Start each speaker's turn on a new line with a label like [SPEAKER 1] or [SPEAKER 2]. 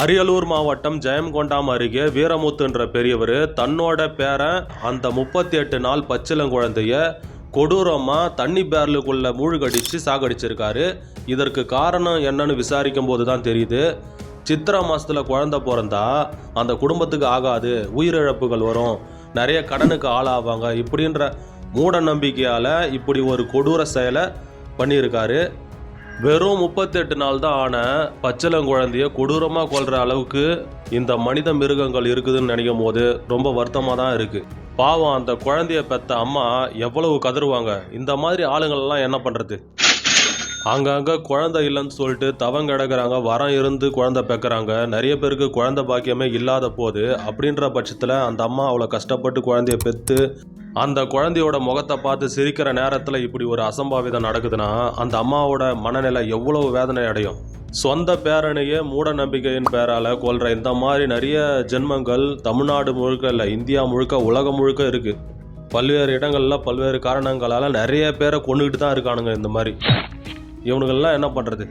[SPEAKER 1] அரியலூர் மாவட்டம் ஜெயங்கொண்டாம் அருகே வீரமுத்துன்ற பெரியவர் தன்னோட பேரன் அந்த முப்பத்தி எட்டு நாள் பச்சிலங்குழந்தைய கொடூரமாக தண்ணி பேரலுக்குள்ளே மூழ்கடிச்சு சாகடிச்சிருக்காரு. இதற்கு காரணம் என்னன்னு விசாரிக்கும் போது தான் தெரியுது. சித்திரை மாதத்தில் குழந்த பிறந்தா அந்த குடும்பத்துக்கு ஆகாது உயிரிழப்புகள் வரும் நிறைய கடனுக்கு ஆளாவாங்க இப்படின்ற மூட நம்பிக்கையால் இப்படி ஒரு கொடூர செயலை பண்ணியிருக்காரு. வெறும் முப்பத்தெட்டு நாள் தான் ஆன பச்சளங்குழந்தைய கொடூரமாக கொள்கிற அளவுக்கு இந்த மனித மிருகங்கள் இருக்குதுன்னு நினைக்கும் போது ரொம்ப வருத்தமாக தான் இருக்குது பாவம் அந்த குழந்தைய பெத்த அம்மா எவ்வளவு கதறுவாங்க? இந்த மாதிரி ஆளுங்களெல்லாம் என்ன பண்ணுறது அங்கங்கே குழந்தை இல்லைன்னு சொல்லிட்டு தவங்க கிடக்குறாங்க வரம் இருந்து குழந்தை பெக்கிறாங்க. நிறைய பேருக்கு குழந்தை பாக்கியமே இல்லாத போது அப்படின்ற பட்சத்தில் அந்த அம்மா அவ்வளோ கஷ்டப்பட்டு குழந்தைய பெற்று அந்த குழந்தையோட முகத்தை பார்த்து சிரிக்கிற நேரத்தில் இப்படி ஒரு அசம்பாவிதம் நடக்குதுன்னா அந்த அம்மாவோட மனநிலை எவ்வளவு வேதனை அடையும்? சொந்த பேரனையே மூட நம்பிக்கையின் பேரால் கொல்ற இந்த மாதிரி நிறைய ஜென்மங்கள் தமிழ்நாடு முழுக்க இல்லை இந்தியா முழுக்க உலகம் முழுக்க இருக்குது பல்வேறு இடங்களில் பல்வேறு காரணங்களால் நிறைய பேரை கொண்டுகிட்டு தான் இருக்கானுங்க இந்த மாதிரி. இவனுங்கள்லாம் என்ன பண்ணுறது